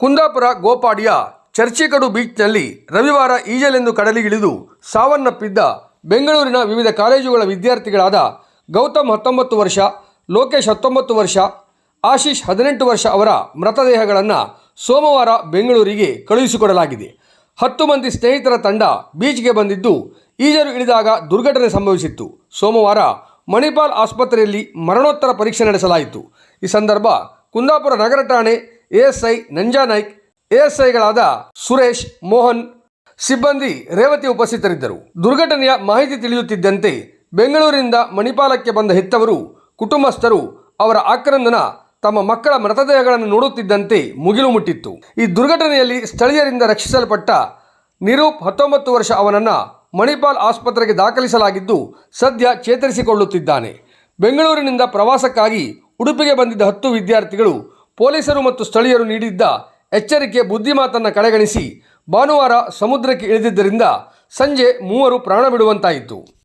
ಕುಂದಾಪುರ ಗೋಪಾಡಿಯ ಚರ್ಚಿಕಡು ಬೀಚ್ನಲ್ಲಿ ರವಿವಾರ ಈಜಲೆಂದು ಕಡಲಿಗಿಳಿದು ಸಾವನ್ನಪ್ಪಿದ್ದ ಬೆಂಗಳೂರಿನ ವಿವಿಧ ಕಾಲೇಜುಗಳ ವಿದ್ಯಾರ್ಥಿಗಳಾದ ಗೌತಮ್ ಹತ್ತೊಂಬತ್ತು ವರ್ಷ, ಲೋಕೇಶ್ ಹತ್ತೊಂಬತ್ತು ವರ್ಷ, ಆಶೀಶ್ ಹದಿನೆಂಟು ವರ್ಷ ಅವರ ಮೃತದೇಹಗಳನ್ನು ಸೋಮವಾರ ಬೆಂಗಳೂರಿಗೆ ಕಳುಹಿಸಿಕೊಡಲಾಗಿದೆ. ಹತ್ತು ಮಂದಿ ಸ್ನೇಹಿತರ ತಂಡ ಬೀಚ್ಗೆ ಬಂದಿದ್ದು ಈಜರು ಇಳಿದಾಗ ದುರ್ಘಟನೆ ಸಂಭವಿಸಿತ್ತು. ಸೋಮವಾರ ಮಣಿಪಾಲ್ ಆಸ್ಪತ್ರೆಯಲ್ಲಿ ಮರಣೋತ್ತರ ಪರೀಕ್ಷೆ ನಡೆಸಲಾಯಿತು. ಈ ಸಂದರ್ಭ ಕುಂದಾಪುರ ನಗರ ಠಾಣೆ ಎಎಸ್ಐ ನಂಜಾ ನಾಯ್ಕ್ ಎಎಸ್ಐಗಳಾದ ಸುರೇಶ್, ಮೋಹನ್, ಸಿಬ್ಬಂದಿ ರೇವತಿ ಉಪಸ್ಥಿತರಿದ್ದರು. ದುರ್ಘಟನೆಯ ಮಾಹಿತಿ ತಿಳಿಯುತ್ತಿದ್ದಂತೆ ಬೆಂಗಳೂರಿನಿಂದ ಮಣಿಪಾಲಕ್ಕೆ ಬಂದ ಹೆತ್ತವರು, ಕುಟುಂಬಸ್ಥರು ಅವರ ಆಕ್ರಂದನ ತಮ್ಮ ಮಕ್ಕಳ ಮೃತದೇಹಗಳನ್ನು ನೋಡುತ್ತಿದ್ದಂತೆ ಮುಗಿಲು ಮುಟ್ಟಿತ್ತು. ಈ ದುರ್ಘಟನೆಯಲ್ಲಿ ಸ್ಥಳೀಯರಿಂದ ರಕ್ಷಿಸಲ್ಪಟ್ಟ ನಿರೂಪ್ ಹತ್ತೊಂಬತ್ತು ವರ್ಷ ಅವನನ್ನು ಮಣಿಪಾಲ್ ಆಸ್ಪತ್ರೆಗೆ ದಾಖಲಿಸಲಾಗಿದ್ದು ಸದ್ಯ ಚೇತರಿಸಿಕೊಳ್ಳುತ್ತಿದ್ದಾನೆ. ಬೆಂಗಳೂರಿನಿಂದ ಪ್ರವಾಸಕ್ಕಾಗಿ ಉಡುಪಿಗೆ ಬಂದಿದ್ದ ಹತ್ತು ವಿದ್ಯಾರ್ಥಿಗಳು ಪೊಲೀಸರು ಮತ್ತು ಸ್ಥಳೀಯರು ನೀಡಿದ್ದ ಎಚ್ಚರಿಕೆ ಬುದ್ಧಿಮಾತನ್ನು ಕಡೆಗಣಿಸಿ ಭಾನುವಾರ ಸಮುದ್ರಕ್ಕೆ ಇಳಿದಿದ್ದರಿಂದ ಸಂಜೆ ಮೂವರು ಪ್ರಾಣ ಬಿಡುವಂತಾಯಿತು.